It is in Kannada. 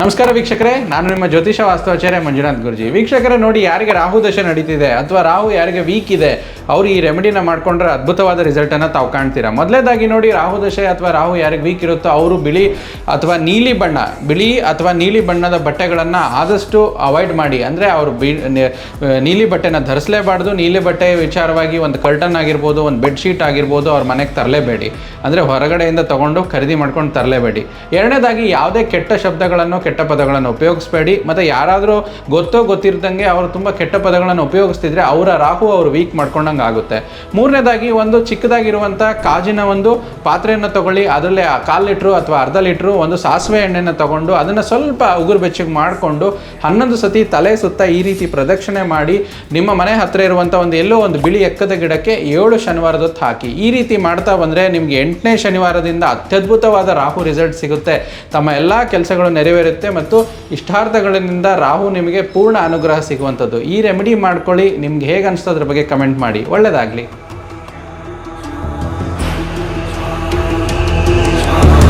ನಮಸ್ಕಾರ ವೀಕ್ಷಕರೇ, ನಾನು ನಿಮ್ಮ ಜ್ಯೋತಿಷ ವಾಸ್ತವಾಚಾರ್ಯ ಮಂಜುನಾಥ್ ಗುರುಜಿ. ವೀಕ್ಷಕರೇ, ನೋಡಿ ಯಾರಿಗೆ ರಾಹು ದಶೆ ನಡೀತಿದೆ ಅಥವಾ ರಾಹು ಯಾರಿಗೆ ವೀಕ್ ಇದೆ, ಅವರು ಈ ರೆಮಿಡಿನ ಮಾಡ್ಕೊಂಡ್ರೆ ಅದ್ಭುತವಾದ ರಿಸಲ್ಟನ್ನು ತಾವು ಕಾಣ್ತೀರಾ? ಮೊದಲೇದಾಗಿ ನೋಡಿ, ರಾಹು ದಶೆ ಅಥವಾ ರಾಹು ಯಾರಿಗೆ ವೀಕ್ ಇರುತ್ತೋ ಅವರು ಬಿಳಿ ಅಥವಾ ನೀಲಿ ಬಣ್ಣ, ಬಿಳಿ ಅಥವಾ ನೀಲಿ ಬಣ್ಣದ ಬಟ್ಟೆಗಳನ್ನು ಆದಷ್ಟು ಅವಾಯ್ಡ್ ಮಾಡಿ. ಅಂದರೆ ಅವರು ಬಿ ನೀಲಿ ಬಟ್ಟೆನ ಧರಿಸಲೇಬಾರ್ದು, ನೀಲಿ ಬಟ್ಟೆ ವಿಚಾರವಾಗಿ ಒಂದು ಕರ್ಟನ್ ಆಗಿರ್ಬೋದು, ಒಂದು ಬೆಡ್ಶೀಟ್ ಆಗಿರ್ಬೋದು, ಅವ್ರ ಮನೆಗೆ ತರಲೇಬೇಡಿ. ಅಂದರೆ ಹೊರಗಡೆಯಿಂದ ತಗೊಂಡು ಖರೀದಿ ಮಾಡ್ಕೊಂಡು ತರಲೇಬೇಡಿ. ಎರಡನೇದಾಗಿ ಯಾವುದೇ ಕೆಟ್ಟ ಶಬ್ದಗಳನ್ನು ಕೆಟ್ಟ ಪದಗಳನ್ನು ಉಪಯೋಗಿಸ್ಬೇಡಿ. ಮತ್ತು ಯಾರಾದರೂ ಗೊತ್ತೋ ಗೊತ್ತಿರ್ದಂಗೆ ಅವರು ತುಂಬ ಕೆಟ್ಟ ಪದಗಳನ್ನು ಉಪಯೋಗಿಸ್ತಿದ್ರೆ ಅವರ ರಾಹು ಅವರು ವೀಕ್ ಮಾಡ್ಕೊಂಡಂಗೆ ಆಗುತ್ತೆ. ಮೂರನೇದಾಗಿ ಒಂದು ಚಿಕ್ಕದಾಗಿರುವಂಥ ಕಾಜಿನ ಒಂದು ಪಾತ್ರೆಯನ್ನು ತಗೊಳ್ಳಿ. ಅದರಲ್ಲಿ ಕಾಲು ಲೀಟ್ರು ಅಥವಾ ಅರ್ಧ ಲೀಟ್ರು ಒಂದು ಸಾಸಿವೆ ಎಣ್ಣೆಯನ್ನು ತಗೊಂಡು ಅದನ್ನು ಸ್ವಲ್ಪ ಉಗುರು ಬೆಚ್ಚಗೆ ಮಾಡಿಕೊಂಡು ಹನ್ನೊಂದು ಸತಿ ತಲೆ ಸುತ್ತ ಈ ರೀತಿ ಪ್ರದಕ್ಷಿಣೆ ಮಾಡಿ ನಿಮ್ಮ ಮನೆ ಹತ್ತಿರ ಇರುವಂಥ ಒಂದು ಎಲ್ಲೋ ಒಂದು ಬಿಳಿ ಎಕ್ಕದ ಗಿಡಕ್ಕೆ ಏಳು ಶನಿವಾರದೊತ್ತು ಹಾಕಿ. ಈ ರೀತಿ ಮಾಡ್ತಾ ಬಂದರೆ ನಿಮಗೆ ಎಂಟನೇ ಶನಿವಾರದಿಂದ ಅತ್ಯದ್ಭುತವಾದ ರಾಹು ರಿಸಲ್ಟ್ ಸಿಗುತ್ತೆ. ತಮ್ಮ ಎಲ್ಲ ಕೆಲಸಗಳು ನೆರವೇರುತ್ತೆ. ಮತ್ತು ಇಷ್ಟಾರ್ಥಗಳಿಂದ ರಾಹು ನಿಮಗೆ ಪೂರ್ಣ ಅನುಗ್ರಹ ಸಿಗುವಂಥದ್ದು. ಈ ರೆಮಿಡಿ ಮಾಡ್ಕೊಳ್ಳಿ. ನಿಮ್ಗೆ ಹೇಗೆ ಅನಿಸ್ತೋ ಅದ್ರ ಬಗ್ಗೆ ಕಮೆಂಟ್ ಮಾಡಿ. ಒಳ್ಳೆಯದಾಗಲಿ